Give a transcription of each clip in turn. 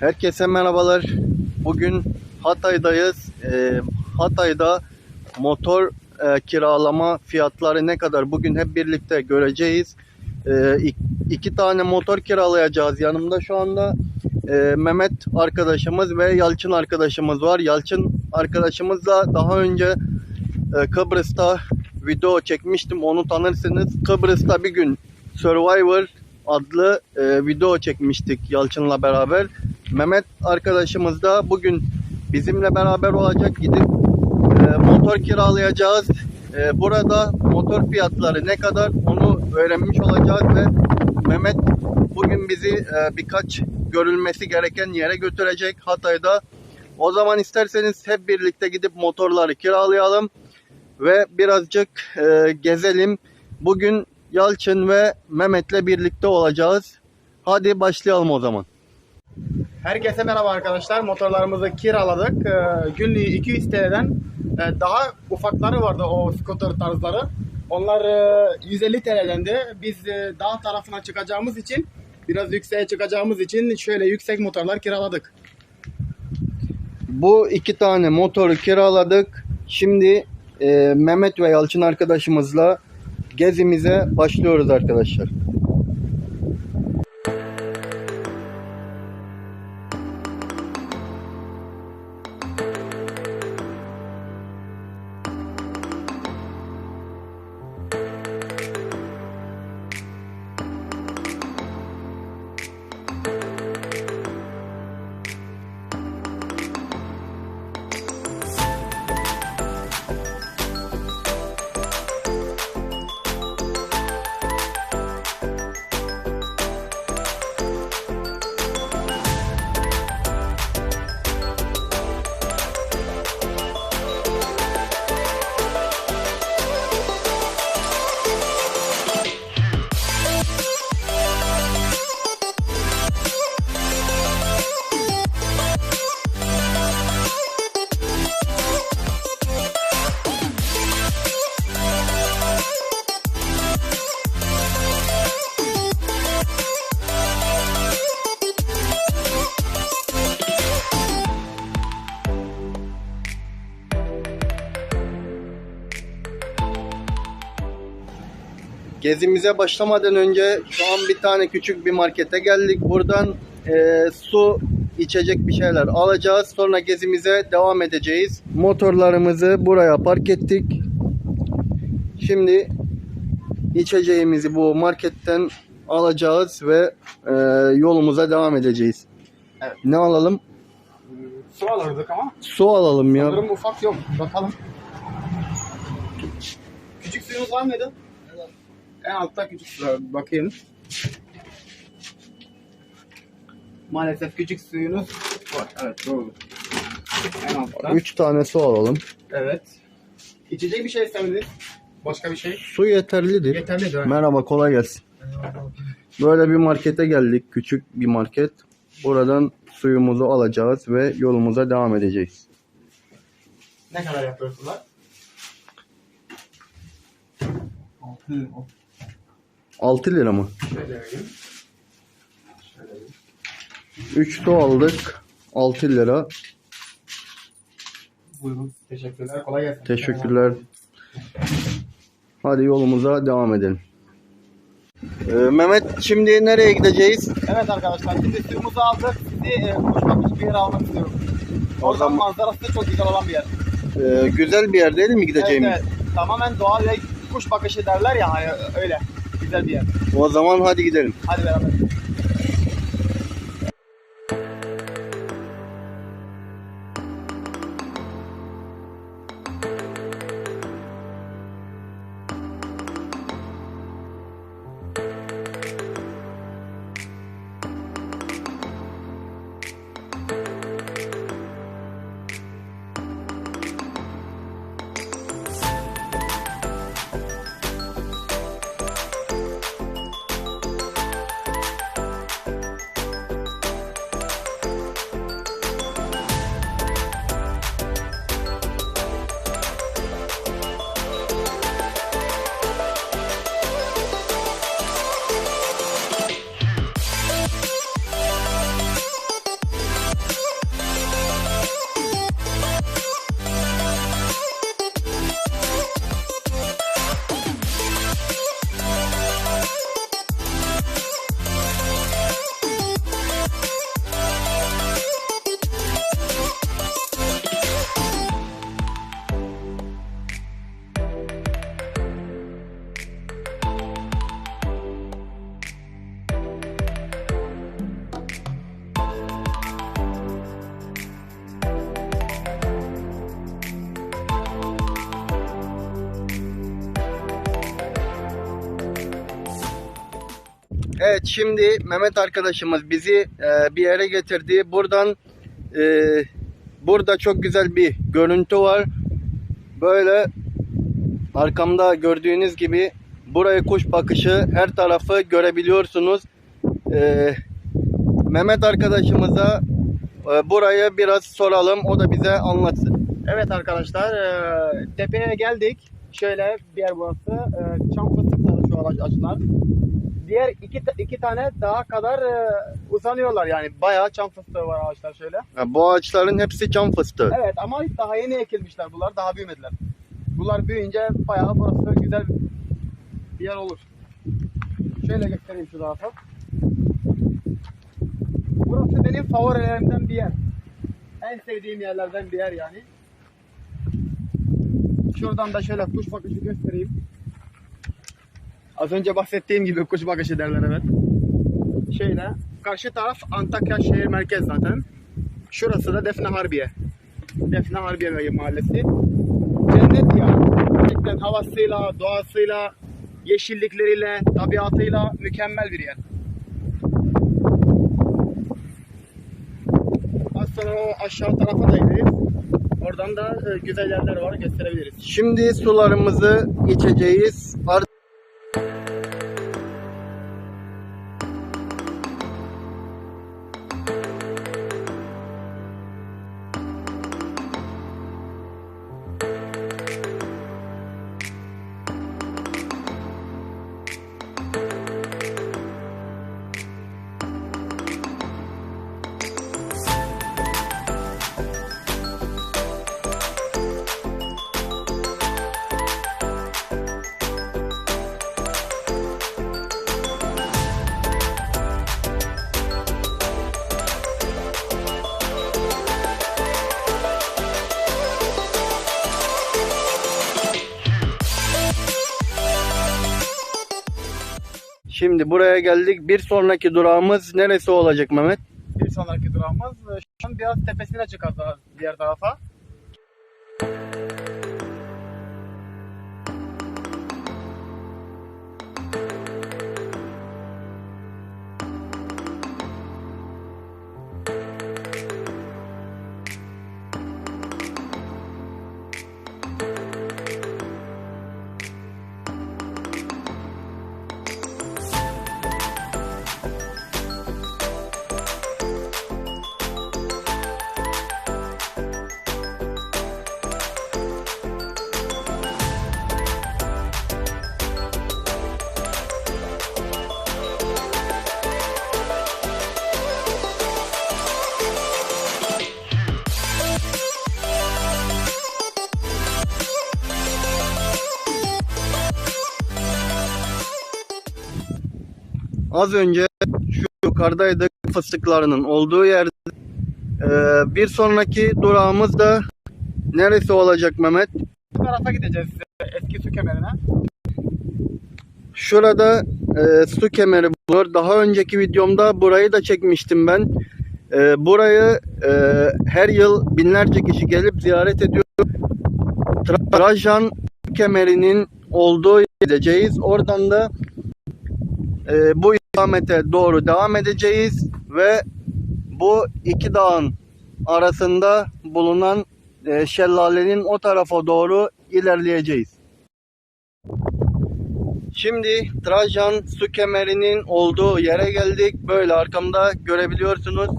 Herkese merhabalar. Bugün Hatay'dayız. Ee, Hatay'da motor e, kiralama fiyatları ne kadar bugün hep birlikte göreceğiz. İk- iki tane motor kiralayacağız. Yanımda şu anda e, Mehmet arkadaşımız ve Yalçın arkadaşımız var. Yalçın arkadaşımızla daha önce e, Kıbrıs'ta video çekmiştim. Onu tanırsınız. Kıbrıs'ta bir gün Survivor adlı e, video çekmiştik Yalçın'la beraber. Mehmet arkadaşımız da bugün bizimle beraber olacak. Gidip e, motor kiralayacağız. E, burada motor fiyatları ne kadar onu öğrenmiş olacağız ve Mehmet bugün bizi e, birkaç görülmesi gereken yere götürecek Hatay'da. O zaman isterseniz hep birlikte gidip motorları kiralayalım ve birazcık e, gezelim. Bugün Yalçın ve Mehmet'le birlikte olacağız. Hadi başlayalım o zaman. Herkese merhaba arkadaşlar. Motorlarımızı kiraladık. Ee, günlüğü 200 TL'den e, daha ufakları vardı o scooter tarzları. Onlar e, 150 TL'dendi. Biz e, dağ tarafına çıkacağımız için biraz yükseğe çıkacağımız için şöyle yüksek motorlar kiraladık. Bu iki tane motoru kiraladık. Şimdi e, Mehmet ve Yalçın arkadaşımızla gezimize başlıyoruz arkadaşlar. Gezimize başlamadan önce şu an bir tane küçük bir markete geldik. Buradan e, su, içecek bir şeyler alacağız. Sonra gezimize devam edeceğiz. Motorlarımızı buraya park ettik. Şimdi içeceğimizi bu marketten alacağız ve e, yolumuza devam edeceğiz. Evet. Ne alalım? Su alırdık ama Su alalım ya. sanırım ufak yok. Bakalım. Küçük suyumuz var mıydı? En altta küçük su var. Bakayım. Maalesef küçük suyunuz var. Evet doğru. En altta. 3 tane su alalım. Evet. İçecek bir şey istemediniz. Başka bir şey. Su yeterlidir. Yeterli de. Merhaba kolay gelsin. Böyle bir markete geldik. Küçük bir market. Buradan suyumuzu alacağız ve yolumuza devam edeceğiz. Ne kadar yapıyorsunuz? 6 6 lira mı? Şöyle vereyim. Şöyle vereyim. 3 su aldık. 6 lira. Buyurun. Teşekkürler. Kolay gelsin. Teşekkürler. Hadi yolumuza devam edelim. Ee, Mehmet şimdi nereye gideceğiz? Evet arkadaşlar şimdi suyumuzu aldık. Sizi e, kuş bakışı bir yere almak istiyorum. Oradan zaman- manzarası da çok güzel olan bir yer. Ee, güzel bir yer değil mi Evet, gideceğimiz? evet. Tamamen doğal ve kuş bakışı derler ya hani öyle. Güzel bir yer. O zaman hadi gidelim. Hadi beraber. Evet şimdi Mehmet arkadaşımız bizi e, bir yere getirdi. Buradan e, burada çok güzel bir görüntü var. Böyle arkamda gördüğünüz gibi buraya kuş bakışı her tarafı görebiliyorsunuz. E, Mehmet arkadaşımıza e, burayı biraz soralım. O da bize anlatsın. Evet arkadaşlar e, tepeye geldik. Şöyle bir yer burası. E, çam fıstıkları şu ağaç- ağaçlar. Diğer iki, iki tane daha kadar e, uzanıyorlar yani. Bayağı çam fıstığı var ağaçlar şöyle. Ha, Bu ağaçların hepsi çam fıstığı. Evet ama daha yeni ekilmişler bunlar. Daha büyümediler. Bunlar büyüyünce bayağı burası güzel bir yer olur. Şöyle göstereyim şu tarafa. Burası benim favorilerimden bir yer. En sevdiğim yerlerden bir yer yani. Şuradan da şöyle kuş bakışı göstereyim. Az önce bahsettiğim gibi kuş bakışı derler evet. Şöyle. Karşı taraf Antakya şehir merkez zaten. Şurası da Defne Harbiye. Defne Harbiye mahallesi. Cennet ya. Gerçekten havasıyla, doğasıyla, yeşillikleriyle, tabiatıyla mükemmel bir yer. Az sonra o aşağı tarafa da ineriz. Oradan da e, güzel yerler var gösterebiliriz. Şimdi sularımızı içeceğiz. Şimdi buraya geldik. Bir sonraki durağımız neresi olacak Mehmet? Bir sonraki durağımız e, şu an biraz tepesine daha diğer tarafa. Az önce şu yukarıdaydık fıstıklarının olduğu yerde. Ee, bir sonraki durağımız da neresi olacak Mehmet? Bu tarafa gideceğiz eski su kemerine. Şurada e, su kemeri bulur. Daha önceki videomda burayı da çekmiştim ben. E, burayı e, her yıl binlerce kişi gelip ziyaret ediyor. Tra- Trajan kemerinin olduğu gideceğiz. Oradan da e, bu istikamete doğru devam edeceğiz ve bu iki dağın arasında bulunan e, şelalenin o tarafa doğru ilerleyeceğiz. Şimdi Trajan su kemerinin olduğu yere geldik. Böyle arkamda görebiliyorsunuz.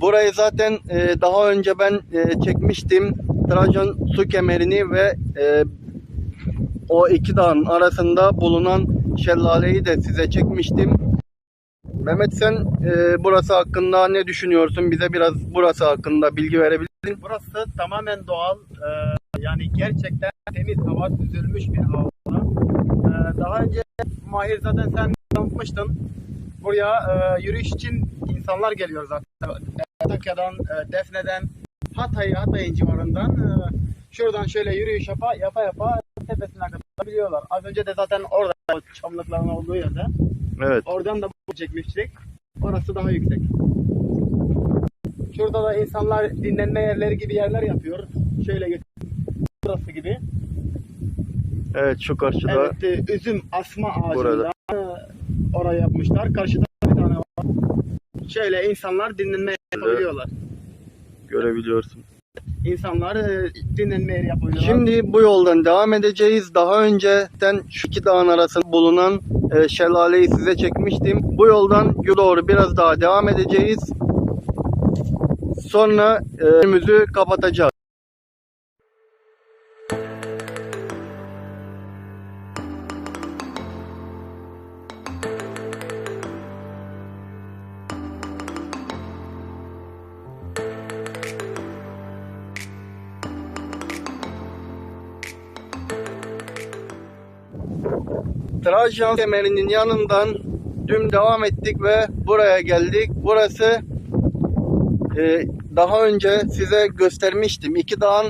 Burayı zaten e, daha önce ben e, çekmiştim. Trajan su kemerini ve e, o iki dağın arasında bulunan şelaleyi de size çekmiştim. Mehmet sen e, burası hakkında ne düşünüyorsun? Bize biraz burası hakkında bilgi verebilirsin. Burası tamamen doğal. e, yani gerçekten temiz hava süzülmüş bir hava. E, daha önce Mahir zaten sen tanıtmıştın. Buraya e, yürüyüş için insanlar geliyor zaten. Antakya'dan, e, Defne'den, Hatay, Hatay'ın civarından. e, şuradan şöyle yürüyüş yapa yapa, yapa tepesine kadar biliyorlar. Az önce de zaten orada o çamlıkların olduğu yerde. Evet. Oradan da çekmiştik. Orası daha yüksek. Şurada da insanlar dinlenme yerleri gibi yerler yapıyor. Şöyle götür- burası gibi. Evet şu karşıda Evet, e, üzüm asma ağacında Burada. e, oraya yapmışlar. Karşıda bir tane var. Şöyle insanlar dinlenme yapabiliyorlar. Görebiliyorsun. İnsanlar e, dinlenme yeri yapabiliyorlar. Şimdi bu yoldan devam edeceğiz. Daha önceden şu iki dağın arasında bulunan e, şelaleyi size çekmiştim. Bu yoldan doğru biraz daha devam edeceğiz. Sonra e, önümüzü kapatacağız. Trajan kemerinin yanından düm devam ettik ve buraya geldik. Burası e, daha önce size göstermiştim. İki dağın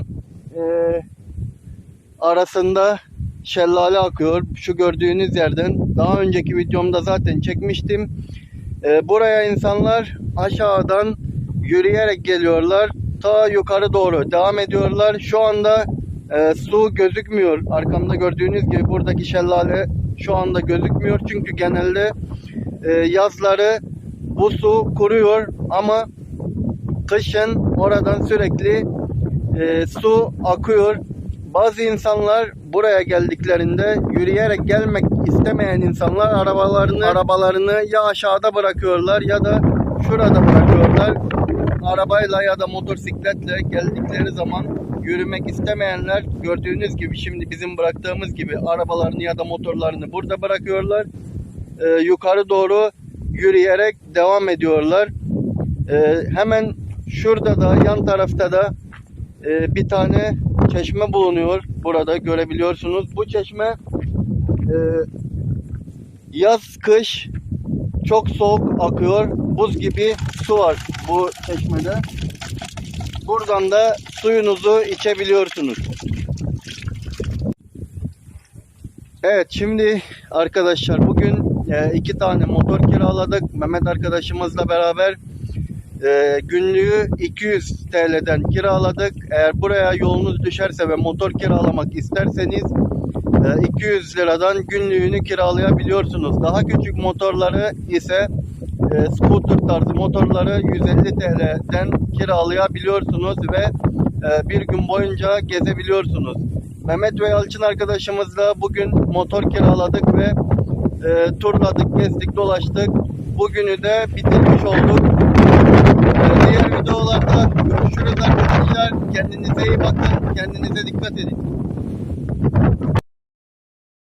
e, arasında şelale akıyor. Şu gördüğünüz yerden. Daha önceki videomda zaten çekmiştim. E, buraya insanlar aşağıdan yürüyerek geliyorlar. Ta yukarı doğru devam ediyorlar. Şu anda e, su gözükmüyor. Arkamda gördüğünüz gibi buradaki şelale şu anda gözükmüyor. Çünkü genelde e, yazları bu su kuruyor ama kışın oradan sürekli e, su akıyor. Bazı insanlar buraya geldiklerinde yürüyerek gelmek istemeyen insanlar arabalarını arabalarını ya aşağıda bırakıyorlar ya da şurada bırakıyorlar. Arabayla ya da motosikletle geldikleri zaman yürümek istemeyenler gördüğünüz gibi şimdi bizim bıraktığımız gibi arabalarını ya da motorlarını burada bırakıyorlar. Ee, yukarı doğru yürüyerek devam ediyorlar. Ee, hemen şurada da yan tarafta da e, bir tane çeşme bulunuyor. Burada görebiliyorsunuz. Bu çeşme e, yaz kış çok soğuk akıyor. Buz gibi su var bu çeşmede. Buradan da suyunuzu içebiliyorsunuz. Evet şimdi arkadaşlar bugün e, iki tane motor kiraladık. Mehmet arkadaşımızla beraber e, günlüğü 200 TL'den kiraladık. Eğer buraya yolunuz düşerse ve motor kiralamak isterseniz e, 200 liradan günlüğünü kiralayabiliyorsunuz. Daha küçük motorları ise e, scooter tarzı motorları 150 TL'den kiralayabiliyorsunuz ve e, bir gün boyunca gezebiliyorsunuz. Mehmet ve Yalçın arkadaşımızla bugün motor kiraladık ve e, turladık, gezdik, dolaştık. Bugünü de bitirmiş olduk. E, diğer videolarda görüşürüz arkadaşlar. Kendinize iyi bakın. Kendinize dikkat edin.